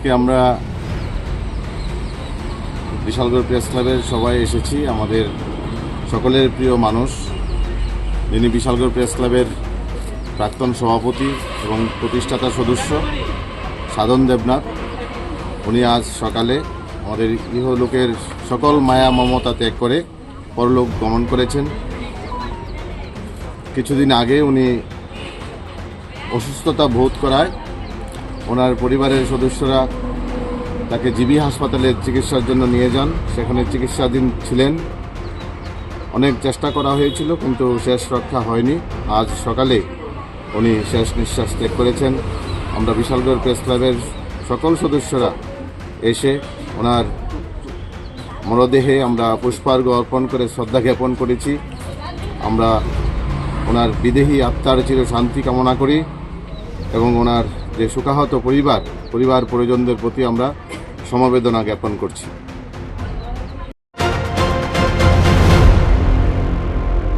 আজকে আমরা বিশালগড় প্রেস ক্লাবের সবাই এসেছি, আমাদের সকলের প্রিয় মানুষ। যিনি বিশালগড় প্রেস ক্লাবের প্রাক্তন সভাপতি এবং প্রতিষ্ঠাতা সদস্য, সাধন দেবনাথ। উনি আজ সকালে আমাদের ইহলোকের সকল মায়া মমতা ত্যাগ করে পরলোক গমন করেছেন। কিছুদিন আগে উনি অসুস্থতা বোধ করায় ওনার পরিবারের সদস্যরা তাকে জিবি হাসপাতালে চিকিৎসার জন্য নিয়ে যান। সেখানে চিকিৎসাধীন ছিলেন। অনেক চেষ্টা করা হয়েছিল, কিন্তু শেষ রক্ষা হয়নি। আজ সকালে উনি শেষ নিঃশ্বাস ত্যাগ করেছেন। আমরা বিশালগড় প্রেস ক্লাবের সকল সদস্যরা এসে ওনার মরদেহে আমরা পুষ্পার্ঘ অর্পণ করে শ্রদ্ধা জ্ঞাপন করেছি। আমরা ওনার বিদেহী আত্মার চির শান্তি কামনা করি এবং ওনার যে শোকাহত পরিবার পরিবার পরিজনদের প্রতি আমরা সমবেদনা জ্ঞাপন করছি।